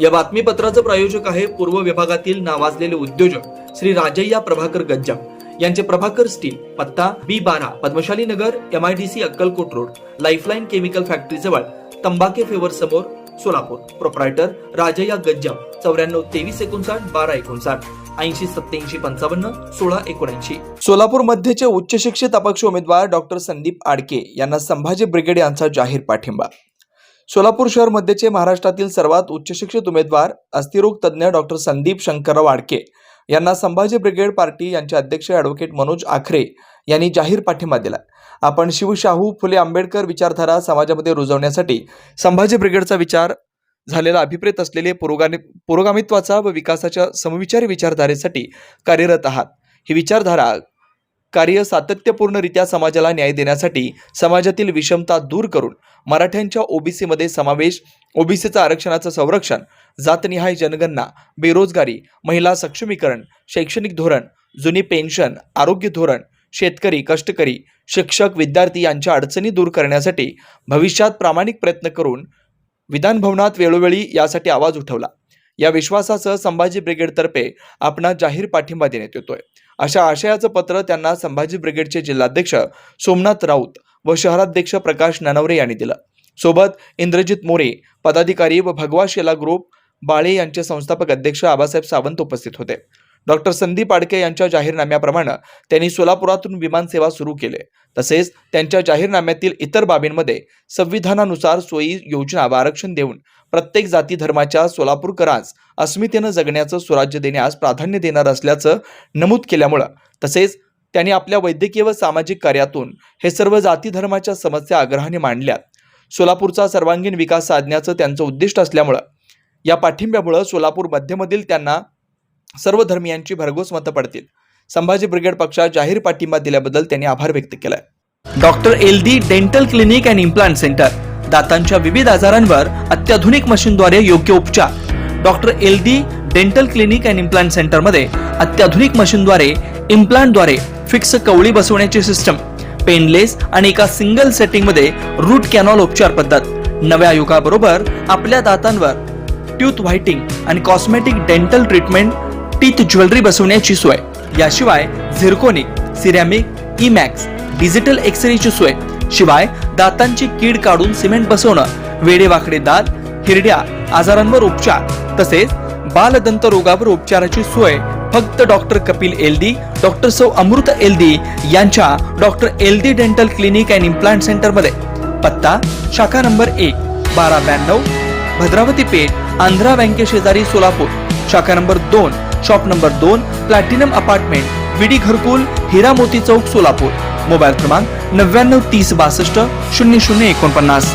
या बातमीपत्राचं प्रायोजक आहे पूर्व विभागातील नावाजलेले उद्योजक श्री राजय्या प्रभाकर गज्जा यांचे प्रभाकर स्टील पत्ता बी बारा Padmashali Nagar M I D C Akkalkot road lifeline chemical factory जवळ तंबाके फेवर समोर सोलापूर. प्रोप्रायटर राजय्या गज्जा चौऱ्याण्णव तेवीस एकोणसाठ बारा एकोणसाठ ऐंशी सत्याऐंशी पंचावन्न सोळा एकोणऐंशी. सोलापूर मध्यचे उच्च शिक्षित अपक्ष उमेदवार डॉक्टर संदीप आडके यांना संभाजी ब्रिगेड यांचा जाहीर पाठिंबा. सोलापूर शहर मध्यचे महाराष्ट्रातील सर्वात उच्च शिक्षित उमेदवार अस्थिरोग तज्ज्ञ डॉक्टर संदीप शंकरराव आडके यांना संभाजी ब्रिगेड पार्टी यांचे अध्यक्ष ॲडव्होकेट मनोज आखरे यांनी जाहीर पाठिंबा दिला. आपण शिवशाहू फुले आंबेडकर विचारधारा समाजामध्ये रुजवण्यासाठी संभाजी ब्रिगेडचा विचार झालेला अभिप्रेत असलेले पुरोगामी पुरोगामित्वाचा व विकासाच्या समविचारी विचारधारेसाठी कार्यरत आहात. ही विचारधारा कार्य सातत्यपूर्णरित्या समाजाला न्याय देण्यासाठी समाजातील विषमता दूर करून मराठ्यांच्या ओबीसीमध्ये समावेश ओबीसीचं आरक्षणाचं संरक्षण जातनिहाय जनगणना बेरोजगारी महिला सक्षमीकरण शैक्षणिक धोरण जुनी पेन्शन आरोग्य धोरण शेतकरी कष्टकरी शिक्षक विद्यार्थी यांच्या अडचणी दूर करण्यासाठी भविष्यात प्रामाणिक प्रयत्न करून विधानभवनात वेळोवेळी यासाठी आवाज उठवला. या विश्वासासह संभाजी ब्रिगेडतर्फे आपणा जाहीर पाठिंबा देण्यात येतोय. अशा आशयाचं पत्र त्यांना संभाजी ब्रिगेडचे जिल्हाध्यक्ष सोमनाथ राऊत व शहराध्यक्ष प्रकाश ननवरे यांनी दिलं. सोबत इंद्रजित मोरे पदाधिकारी व भगवा शेला ग्रुप बाळे यांचे संस्थापक अध्यक्ष आबासाहेब सावंत उपस्थित होते. डॉक्टर संदीप आडके यांच्या जाहीरनाम्याप्रमाणे त्यांनी सोलापुरातून विमानसेवा सुरू केले. तसेच त्यांच्या जाहीरनाम्यातील इतर बाबींमध्ये संविधानानुसार सोयी योजना व आरक्षण देऊन प्रत्येक जाती धर्माच्या सोलापूरकरांस अस्मितेनं जगण्याचं स्वराज्य देण्यास प्राधान्य देणार असल्याचं नमूद केल्यामुळं. तसेच त्यांनी आपल्या वैद्यकीय व सामाजिक कार्यातून हे सर्व जाती धर्माच्या समस्या आग्रहाने मांडल्यात. सोलापूरचा सर्वांगीण विकास साधण्याचं त्यांचं उद्दिष्ट असल्यामुळं या पाठिंब्यामुळं सोलापूर मध्यमधील त्यांना सर्व धर्मियांची भरघोस मतं पडतील. संभाजी ब्रिगेड पक्षात जाहीर पाठिंबा दिल्याबद्दल त्यांनी आभार व्यक्त केलाय. Doctor L D dental clinic and implant centre दातांच्या विविध आजारांवर अत्याधुनिक मशीनद्वारे योग्य उपचार. Doctor L D dental clinic and implant सेंटरमध्ये अत्याधुनिक मशीनद्वारे इम्प्लांटद्वारे फिक्स कवळी बसवण्याची सिस्टम पेनलेस आणि एका सिंगल सेटिंगमध्ये रूट कॅनॉल उपचार पद्धत नव्या युगाबरोबर आपल्या दातांवर ट्यूथ व्हाइटिंग आणि cosmetic dental treatment teeth jewellery बसवण्याची सोय. याशिवाय झिरकोनिक सिरॅमिक इमॅक्स डिजिटल एक्सरेची सोय. शिवाय दातांची कीड काढून सिमेंट बसवणं वेडेवाकडे दात हिरड्या आजारांवर उपचार तसेच बालदंत रोगावर उपचाराची सोय फक्त डॉक्टर कपिल एलदी डॉक्टर सौ अमृत एलदी यांच्या doctor L D dental clinic and implant सेंटरमध्ये पत्ता शाखा नंबर एक बारा ब्याण्णव भद्रावती पेठ आंध्रा बँके शेजारी सोलापूर. शाखा नंबर दोन शॉप नंबर दोन प्लॅटिनम अपार्टमेंट विडी घरकुल हिरा मोती चौक सोलापूर. मोबाईल क्रमांक नव्याण्णव तीस बासष्ट शून्य शून्य एकोणपन्नास.